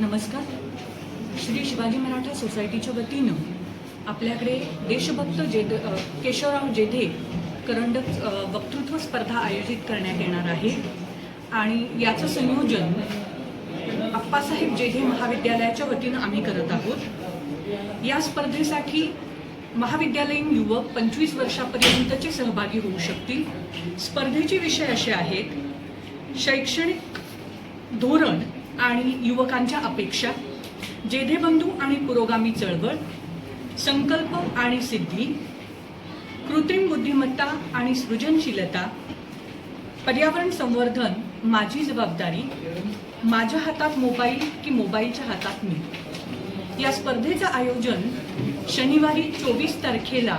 नमस्कार. श्री शिवाजी मराठा सोसायटीच्या वतीनं आपल्याकडे देशभक्त जेद केशवराव जेधे करंडक वक्तृत्व स्पर्धा आयोजित करण्यात येणार आहे. आणि याचं संयोजन अप्पासाहेब जेधे महाविद्यालयाच्या वतीनं आम्ही करत आहोत. या स्पर्धेसाठी महाविद्यालयीन युवक पंचवीस वर्षापर्यंतचे सहभागी होऊ शकतील. स्पर्धेचे विषय असे आहेत शैक्षणिक धोरण आणि युवकांच्या अपेक्षा जेधेबंधू आणि पुरोगामी चळवळ संकल्प आणि सिद्धी कृत्रिम बुद्धिमत्ता आणि सृजनशीलता पर्यावरण संवर्धन माझी जबाबदारी माझ्या हातात मोबाईल की मोबाईलच्या हातात मी. या स्पर्धेचं आयोजन शनिवारी चोवीस तारखेला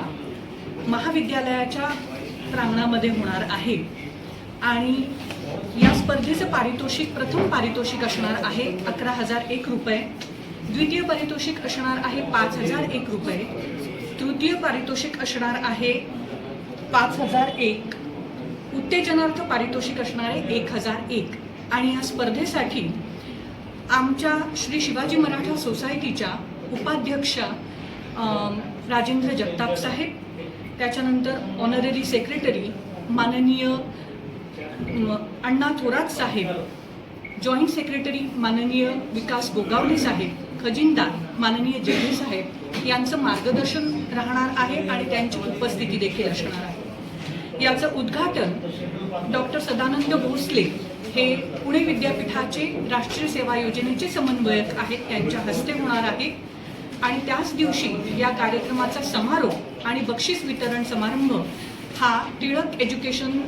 महाविद्यालयाच्या प्रांगणामध्ये होणार आहे. आणि या स्पर्धेचं पारितोषिक प्रथम पारितोषिक असणार आहे अकरा हजार एक रुपये. द्वितीय पारितोषिक असणार आहे पाच हजार एक रुपये. तृतीय पारितोषिक असणार आहे पाच हजार एक. उत्तेजनार्थ पारितोषिक असणार आहे एक हजार एक. आणि या स्पर्धेसाठी आमच्या श्री शिवाजी मराठा सोसायटीच्या उपाध्यक्ष राजेंद्र जगताप साहेब त्याच्यानंतर ऑनररी सेक्रेटरी माननीय अण्णा थोरात साहेब जॉईंट सेक्रेटरी माननीय विकास गोगावले साहेब खजिनदार माननीय जेडे साहेब यांचं मार्गदर्शन राहणार आहे आणि त्यांची उपस्थिती देखील असणार आहे. याचं उद्घाटन डॉक्टर सदानंद भोसले हे पुणे विद्यापीठाचे राष्ट्रीय सेवा योजनेचे समन्वयक आहेत त्यांच्या हस्ते होणार आहे. आणि त्याच दिवशी या कार्यक्रमाचा समारोप आणि बक्षीस वितरण समारंभ हा टिळक एज्युकेशन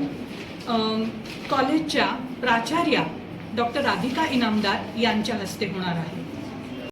कॉलेजच्या प्राचार्या डॉक्टर राधिका इनामदार यांच्या हस्ते होणार आहे.